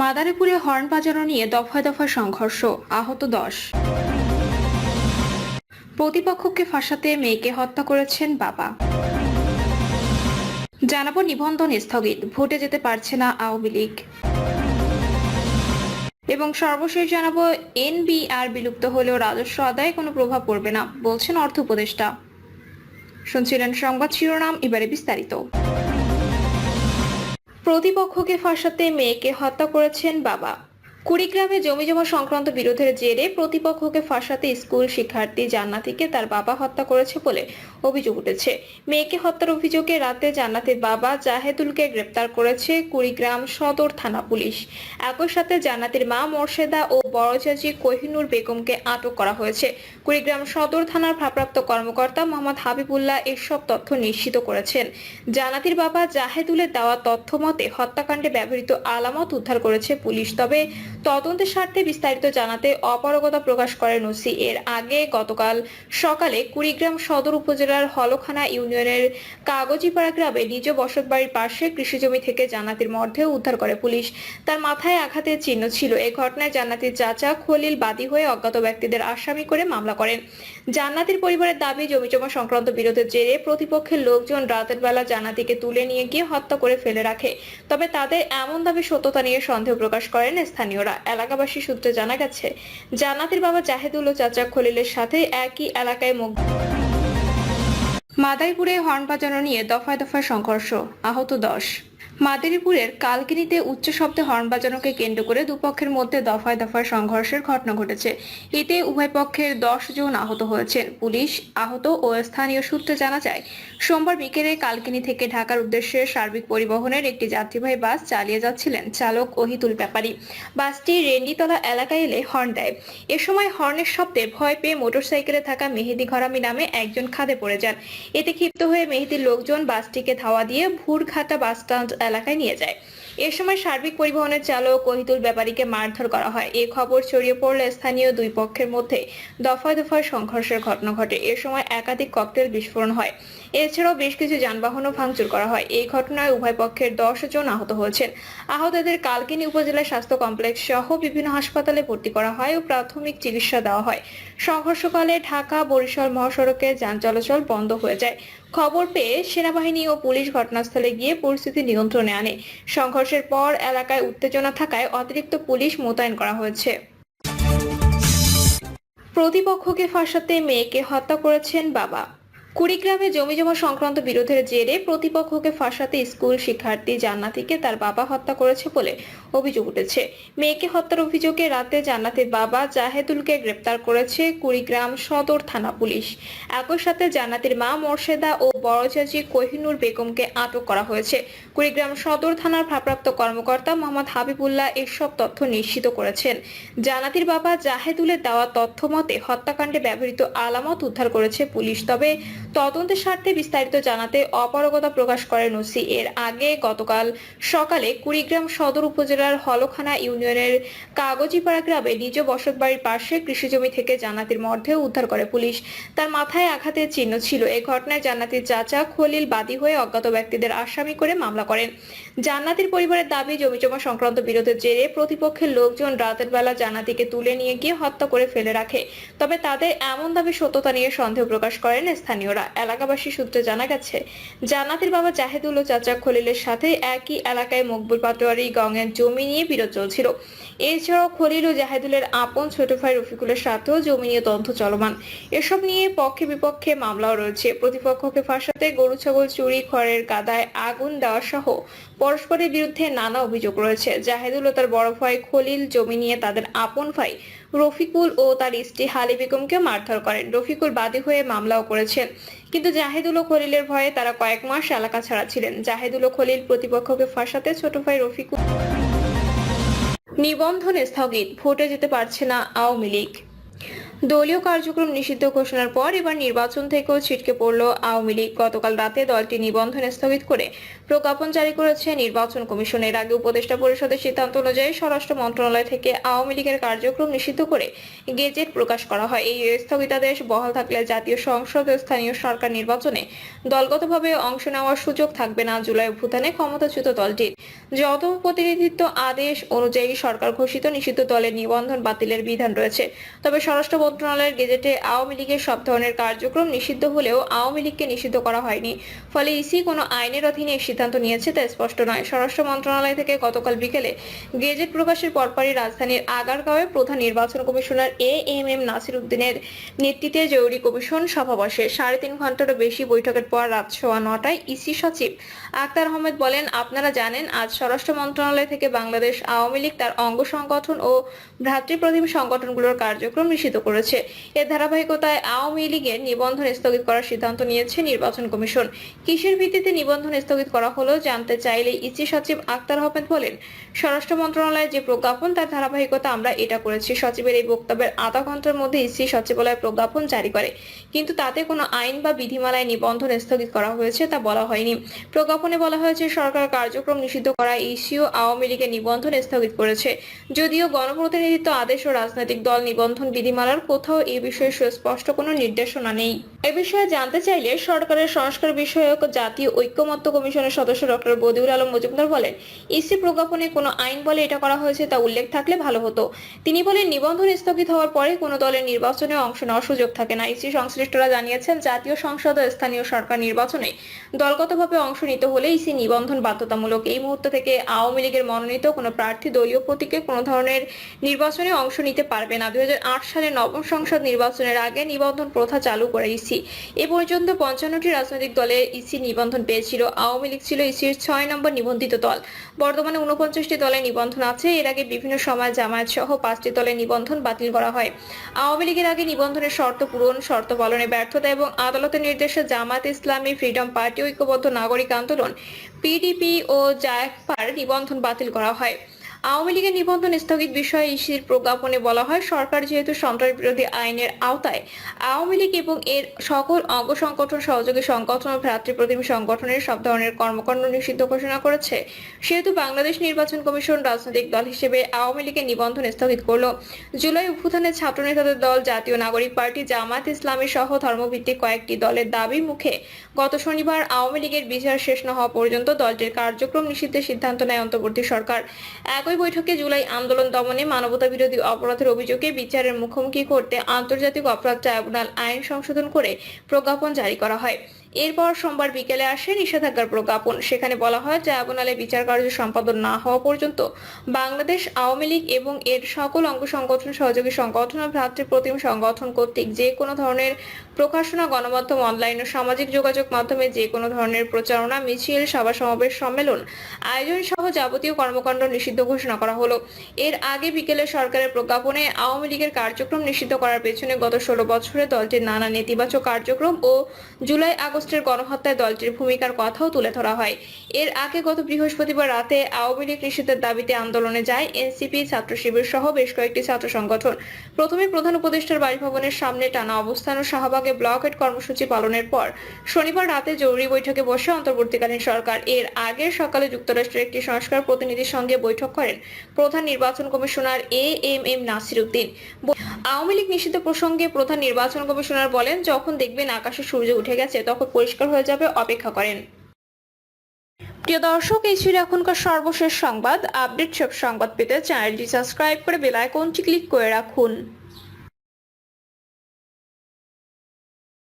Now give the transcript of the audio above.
মাদারীপুরে horn বাজানো নিয়ে দফায় দফায় সংঘর্ষ, আহত দশ। প্রতিপক্ষকে ফাঁসাতে মেয়েকে হত্যা করেছেন বাবা। জানাব নিবন্ধন স্থগিত, ভোটে যেতে পারছে না আওয়ামী লীগ। এবং সর্বশেষ জানাব, এনবিআর বিলুপ্ত হলেও রাজস্ব আদায়ে কোনো প্রভাব পড়বে না, বলছেন অর্থ উপদেষ্টা। শুনছিলেন সংবাদ শিরোনাম, এবারে বিস্তারিত। প্রতিপক্ষকে ফাঁসাতে মেয়েকে হত্যা করেছেন বাবা। কুড়িগ্রামে জমিজমা সংক্রান্ত বিরোধের জেরে প্রতিপক্ষকে ফাঁসাতে স্কুল শিক্ষার্থী জান্নাতিকে তার বাবা হত্যা করেছে বলে অভিযোগ উঠেছে। মেয়েকে হত্যার অভিযোগে রাতে জান্নাতির বাবা জাহেদুলকে গ্রেপ্তার করেছে কুড়িগ্রাম সদর থানা পুলিশ। একই সাথে জান্নাতির মা মর্শেদা ও বড় চাচি কোহিনুর বেগমকে আটক করা হয়েছে। কুড়িগ্রাম সদর থানার ভারপ্রাপ্ত কর্মকর্তা মোহাম্মদ হাবিবুল্লাহ এসব তথ্য নিশ্চিত করেছেন। জানাতির বাবা জাহেদুলের দেওয়া তথ্য মতে হত্যাকাণ্ডে ব্যবহৃত আলামত উদ্ধার করেছে পুলিশ। তবে তদন্তের স্বার্থে বিস্তারিত জানাতে অপারগতা প্রকাশ করেন ওসি। এর আগে গতকাল সকালে কুড়িগ্রাম সদর উপজেলার হলখানা ইউনিয়নের কাগজিপাড়া গ্রামে নিজ বসতবাড়ির পাশে কৃষিজমি থেকে জান্নাতির মর্ধেও উদ্ধার করে পুলিশ। তার মাথায় আঘাতের চিহ্ন ছিল। এ ঘটনায় জান্নাতির চাচা খলিল বাদী হয়ে অজ্ঞাত ব্যক্তিদের আসামি করে মামলা করেন। জান্নাতির পরিবারের দাবি জমিজমা সংক্রান্ত বিরোধের জেরে প্রতিপক্ষের লোকজন রাতের বেলা জান্নাতিকে তুলে নিয়ে গিয়ে হত্যা করে ফেলে রাখে। তবে তাদের এমন দাবি, সত্যতা নিয়ে সন্দেহ প্রকাশ করেন স্থানীয়রা। এলাকাবাসী সূত্রে জানা গেছে, জান্নাতির বাবা জাহেদুল চাচা খলিলের সাথে একই এলাকায় মুখ মাদারীপুরে হর্ন বাজানো নিয়ে দফায় দফায় সংঘর্ষ। আহত দশ। মাদারীপুরের কালকিনিতে উচ্চ শব্দে হর্ন বাজানোকে কেন্দ্র করে দুপক্ষের মধ্যে দফায় দফায় সংঘর্ষের ঘটনা ঘটেছে। এতে উভয় পক্ষের দশ জন আহত হয়েছেন। পুলিশ, আহত ও স্থানীয় সূত্রে জানা যায়, সোমবার বিকেলে কালকিনি থেকে ঢাকার উদ্দেশ্যে সার্বিক পরিবহনের একটি যাত্রীবাহী বাস চালিয়ে যাচ্ছিলেন চালক ওহিতুল ব্যাপারী। বাসটি রেন্ডিতলা এলাকায় এলে হর্ন দেয়। এ সময় হর্নের শব্দে ভয় পেয়ে মোটরসাইকেলে থাকা মেহেদি ঘরামি নামে একজন খাদে পড়ে যান। এতে ক্ষিপ্ত হয়ে মেহেদির লোকজন বাসটিকে ধাওয়া দিয়ে ভুরঘাটা বাস স্ট্যান্ড এলাকায় নিয়ে যায়। এ সময় সার্বিক পরিবহনের চালক কহিতুল ব্যাপারীকে মারধর করা হয়। এ খবর ছড়িয়ে পড়লে স্থানীয় দুই পক্ষের মধ্যে দফায় দফায় সংঘর্ষের ঘটনা ঘটে। এ সময় একাধিক ককটেল বিস্ফোরণ হয়। এছাড়াও বেশ কিছু যানবাহনও ভাঙচুর করা হয়। এই ঘটনায় উভয় পক্ষের দশ জন আহত হয়েছেন। আহতদের কালকিনি উপজেলা স্বাস্থ্য কমপ্লেক্স সহ বিভিন্ন হাসপাতালে ভর্তি করা হয় ও প্রাথমিক চিকিৎসা দেওয়া হয়। সংঘর্ষকালে ঢাকা, বরিশাল মহাসড়কে যান চলাচল বন্ধ হয়ে যায়। খবর পেয়ে সেনাবাহিনী ও পুলিশ ঘটনাস্থলে গিয়ে পরিস্থিতি নিয়ন্ত্রণে আনে। সংঘর্ষের পর এলাকায় উত্তেজনা থাকায় অতিরিক্ত পুলিশ মোতায়েন করা হয়েছে। প্রতিপক্ষকে ফাঁসাতে মেয়েকে হত্যা করেছেন বাবা। কুড়িগ্রামে জমিজমা সংক্রান্ত বিরোধের জেরে প্রতিপক্ষকে ফাঁসাতে স্কুল শিক্ষার্থী জান্নাতিকে তার বাবা হত্যা করেছে বলে অভিযোগ উঠেছে। মেয়েকে হত্যার অভিযোগে রাতে জান্নাতের বাবা জাহেদুলকে গ্রেপ্তার করেছে কুড়িগ্রাম সদর থানা পুলিশ। একই সাথে জান্নাতের মা মোর্শেদা ও বড় চাচি কোহিনুর বেগমকে আটক করা হয়েছে। কুড়িগ্রাম সদর থানার ভারপ্রাপ্ত কর্মকর্তা মোহাম্মদ হাবিবুল্লাহ এসব তথ্য নিশ্চিত করেছেন। জানাতির বাবা জাহেদুলের দেওয়া তথ্য মতে হত্যাকাণ্ডে ব্যবহৃত আলামত উদ্ধার করেছে পুলিশ। তবে তদন্তের স্বার্থে বিস্তারিত জানাতে অপারগতা প্রকাশ করেন ওসি। এর আগে গতকাল সকালে কুড়িগ্রাম সদর উপজেলার হলখানা ইউনিয়নের কাগজিপাড়া গ্রামে নিজ বসতবাড়ির পাশে কৃষিজমি থেকে জান্নাতির মর্ধেও উদ্ধার করে পুলিশ। তার মাথায় আঘাতের চিহ্ন ছিল। এই ঘটনায় জান্নাতির চাচা খলিল বাদী হয়ে অজ্ঞাত ব্যক্তিদের আসামি করে মামলা করেন। জান্নাতির পরিবারের দাবি জমিজমা সংক্রান্ত বিরোধের জেরে প্রতিপক্ষের লোকজন রাতের বেলা জান্নাতিকে তুলে নিয়ে গিয়ে হত্যা করে ফেলে রাখে। তবে তাদের এমন দাবি সত্যতা নিয়ে সন্দেহ প্রকাশ করেন স্থানীয়রা। এলাকাবাসী সূত্রে জানা গেছে, জান্নাতির বাবা জাহেদুল ও চাচা খলিলের সাথে একই এলাকায় মকবুল পাটোয়ারি গঙ্গের জমি নিয়ে বিরোধ চলছিল। এছাড়াও খলিল ও জাহেদুলের আপন ছোট ভাই রফিকুলের সাথেও জমি নিয়ে তদন্ত চলমান। এসব নিয়ে পক্ষে বিপক্ষে মামলাও রয়েছে। প্রতিপক্ষকে ফাঁসাতে গরু, ছাগল, চুরি, খড়ের কাদায় আগুন দেওয়া সহ পরস্পরের বিরুদ্ধে নানা অভিযোগ রয়েছে। জাহেদুল ও তার বড় ভাই খলিল জমি নিয়ে তাদের আপন ভাই রফিকুল ও তার স্ত্রী হালি বেগমকে মারধর করেন। রফিকুল বাদী হয়ে মামলাও করেছেন। কিন্তু জাহেদুল ও খলিলের ভয়ে তারা কয়েক মাস এলাকা ছাড়া ছিলেন। জাহেদুল ও খলিল প্রতিপক্ষকে ফাঁসাতে ছোট ভাই রফিকুল নিবন্ধন স্থগিত, ভোটে যেতে পারছে না আওয়ামী লীগ। দলীয় কার্যক্রম নিষিদ্ধ ঘোষণার পর এবার নির্বাচন থেকেও ছিটকে পড়ল আওয়ামী লীগ। গতকাল রাতে দলটি নিবন্ধন স্থগিত করে প্রজ্ঞাপন জারি করেছে নির্বাচন কমিশন এর আগে উপদেষ্টা পরিষদের সিদ্ধান্ত অনুযায়ী স্বরাষ্ট্র মন্ত্রণালয় থেকে আওয়ামী লীগের কার্যক্রম নিষিদ্ধ করে গেজেট প্রকাশ করা হয়। এই স্থগিতাদেশ বহাল থাকলে জাতীয় সংসদ ও স্থানীয় সরকার নির্বাচনে দলগতভাবে অংশ নেওয়ার সুযোগ থাকবে না জুলাই ভুটানে ক্ষমতাচ্যুত দলটির। যত প্রতিনিধিত্ব আদেশ অনুযায়ী সরকার ঘোষিত নিষিদ্ধ দলের নিবন্ধন বাতিলের বিধান রয়েছে। তবে স্বরাষ্ট্র মন্ত্রণালয়ের গেজেটে আওয়ামী লীগের সব ধরনের কার্যক্রম নিষিদ্ধ হলেও আওয়ামী লীগকে নিষিদ্ধ করা হয়নি। ফলে ইসি কোনো আইনের অধীনে সিদ্ধান্ত নিয়েছে তা স্পষ্ট নয়। স্বরাষ্ট্র মন্ত্রণালয় থেকে গতকাল বিকেলে গেজেট প্রকাশের পরপরই রাজধানীর আগারগাঁওয়ে প্রধান নির্বাচন commissioner A M M Nasir উদ্দিনের নেতৃত্বে জরুরি কমিশন সভা বসে। সাড়ে তিন ঘন্টারও বেশি বৈঠকের পর রাত সোয়া নটায় ইসি সচিব আক্তার আহমেদ বলেন, আপনারা জানেন, আজ স্বরাষ্ট্র মন্ত্রণালয় থেকে বাংলাদেশ আওয়ামী লীগ তার অঙ্গ সংগঠন ও ভ্রাতৃপ্রতিম সংগঠনগুলোর কার্যক্রম নিষিদ্ধ করেছে। এর ধারাবাহিকতায় আওয়ামী লীগের নিবন্ধন স্থগিত করার সিদ্ধান্ত নিয়েছে নির্বাচন কমিশন। কিসের ভিত্তিতে নিবন্ধন স্থগিত করা হলো জানতে চাইলে ইসি সচিব আক্তার আহমেদ বলেন, স্বরাষ্ট্র মন্ত্রণালয়ের যে প্রজ্ঞাপন তার ধারাবাহিকতা আমরা এটা করেছি। সচিবের এই বক্তব্যের আধা ঘণ্টার মধ্যে ইসি সচিবালয় প্রজ্ঞাপন জারি করে। কিন্তু তাতে কোনো আইন বা বিধিমালায় নিবন্ধন স্থগিত করা হয়েছে তা বলা হয়নি। প্রজ্ঞাপনে বলা হয়েছে, সরকার কার্যক্রম নিষিদ্ধ করা ইসিও আওয়ামী লীগের নিবন্ধন স্থগিত করেছে। যদিও গণপ্রতিনিধিত্ব আদেশ ও রাজনৈতিক দল নিবন্ধন বিধিমালার কোথাও এই বিষয়ে সুস্পষ্ট কোনো নির্দেশনা নেই। এ বিষয়ে জানতে চাইলে সরকারের সংস্কার বিষয়ক জাতীয় ঐক্যমত্য কমিশনের সদস্য ডক্টর বদিউল আলম মজুমদার বলেন ইসি প্রজ্ঞাপনে কোনো আইন বলে এটা করা হয়েছে তা উল্লেখ থাকলে ভালো হতো। তিনি বলেন, নিবন্ধন স্থগিত হওয়ার পরে কোনো দলের নির্বাচনে অংশ নেওয়ার সুযোগ থাকে না। ইসি সংশ্লিষ্টরা জানিয়েছেন, জাতীয় সংসদ ও স্থানীয় সরকার নির্বাচনে দলগতভাবে অংশ নিতে হলে ইসি নিবন্ধন বাধ্যতামূলক। এই মুহূর্ত থেকে আওয়ামী লীগের মনোনীত কোনো প্রার্থী দলীয় প্রতীকে কোনো ধরনের নির্বাচনে অংশ নিতে পারবে না। দুই হাজার আট সালে নবম সংসদ নির্বাচনের আগে নিবন্ধন প্রথা চালু করে ইসি এ পর্যন্ত পঞ্চান্নটি রাজনৈতিক দলে ইসি নিবন্ধন পেয়েছিল। আওয়ামী লীগ ছিল ইসির ছয় নম্বর নিবন্ধিত দল। বর্তমানে উনপঞ্চাশটি দলে নিবন্ধন আছে। এর আগে বিভিন্ন সময় জামায়াত সহ পাঁচটি দলে নিবন্ধন বাতিল করা হয়। আওয়ামী লীগের আগে নিবন্ধনের শর্ত পূরণ, শর্ত পালনে ব্যর্থতা এবং আদালতের নির্দেশে জামাত ইসলামী ফ্রিডম পার্টি ঐক্যবদ্ধ নাগরিক আন্দোলন, পিডিপি ও জায়ফার নিবন্ধন বাতিল করা হয়। আওয়ামী লীগের নিবন্ধন স্থগিত বিষয়ে ইসির প্রজ্ঞাপনে বলা হয়, সরকার যেহেতু সন্ত্রাস বিরোধী আইনের আওতায়, আওয়ামী লীগ এবং এর সকল অঙ্গ সংগঠন, সহযোগী সংগঠন ও ভ্রাতৃপ্রতিম সংগঠনের সব ধরনের কর্মকাণ্ড নিষিদ্ধ ঘোষণা করেছে। সেহেতু বাংলাদেশ নির্বাচন কমিশন রাজনৈতিক দল হিসেবে আওয়ামী লীগের নিবন্ধন স্থগিত করল। জুলাই অভ্যুত্থানে ছাত্র নেতাদের দল, জাতীয় নাগরিক পার্টি জামাত ইসলামী সহ ধর্মভিত্তিক কয়েকটি দলের দাবি মুখে গত শনিবার আওয়ামী লীগের বিচার শেষ না হওয়া পর্যন্ত দলটির কার্যক্রম নিষিদ্ধের সিদ্ধান্ত নেয় অন্তর্বর্তী সরকার। একই বৈঠকে জুলাই আন্দোলন দমনে মানবতা বিরোধী অপরাধের অভিযোগে বিচারের মুখোমুখি করতে আন্তর্জাতিক অপরাধ ট্রাইব্যুনাল আইন সংশোধন করে প্রজ্ঞাপন জারি করা হয়। এরপর সোমবার বিকেলে আসে নিষেধাজ্ঞার প্রজ্ঞাপন। সেখানে বলা হয়, ট্রাইব্যুনালে বিচার কার্য সম্পাদন না হওয়া পর্যন্ত বাংলাদেশ আওয়ামী লীগ এবং এর সকল অঙ্গ সংগঠন, সহযোগী সংগঠন ও ভ্রাতৃপ্রতিম সংগঠন কর্তৃক যে কোনো ধরনের প্রকাশনা, গণমাধ্যম, অনলাইন ও সামাজিক যোগাযোগ মাধ্যমে যে কোনো ধরনের প্রচারণা, মিছিল, সভা, সমাবেশ, সম্মেলন, আয়োজন সহ যাবতীয় কর্মকাণ্ড নিষিদ্ধ ঘোষণা করা হলো। এর আগে বিকেলে সরকারের প্রজ্ঞাপনে আওয়ামী লীগের কার্যক্রম নিষিদ্ধ করার পেছনে গত ষোলো বছরে দলটির নানা নেতিবাচক কার্যক্রম ও জুলাই আগস্টের গণহত্যায় দলটির ভূমিকার কথাও তুলে ধরা হয়। এর আগে গত বৃহস্পতিবার রাতে আওয়ামী লীগ নিষিদ্ধের দাবিতে আন্দোলনে যায় এনসিপি ছাত্র শিবির সহ বেশ কয়েকটি ছাত্র সংগঠন। প্রথমে প্রধান উপদেষ্টার বাসভবনের সামনে টানা অবস্থান ও শাহবাগে ব্লকেট কর্মসূচি পালনের পর শনিবার রাতে জরুরি বৈঠকে বসে অন্তর্বর্তীকালীন সরকার। এর আগের সকালে যুক্তরাষ্ট্রের একটি সংস্কার প্রতিনিধির সঙ্গে বৈঠক করেন প্রধান নির্বাচন commissioner A M M Nasir Uddin. Awami League নিষিদ্ধ প্রসঙ্গে প্রধান নির্বাচন কমিশনার বলেন, যখন দেখবেন আকাশে সূর্য উঠে গেছে, তখন পরিষ্কার হয়ে যাবে, অপেক্ষা করেন। প্রিয় দর্শক, এই ছিল এখনকার সর্বশেষ সংবাদ। আপডেট সব সংবাদ পেতে চ্যানেলটি সাবস্ক্রাইব করে বেল আইকনটি ক্লিক করে রাখুন।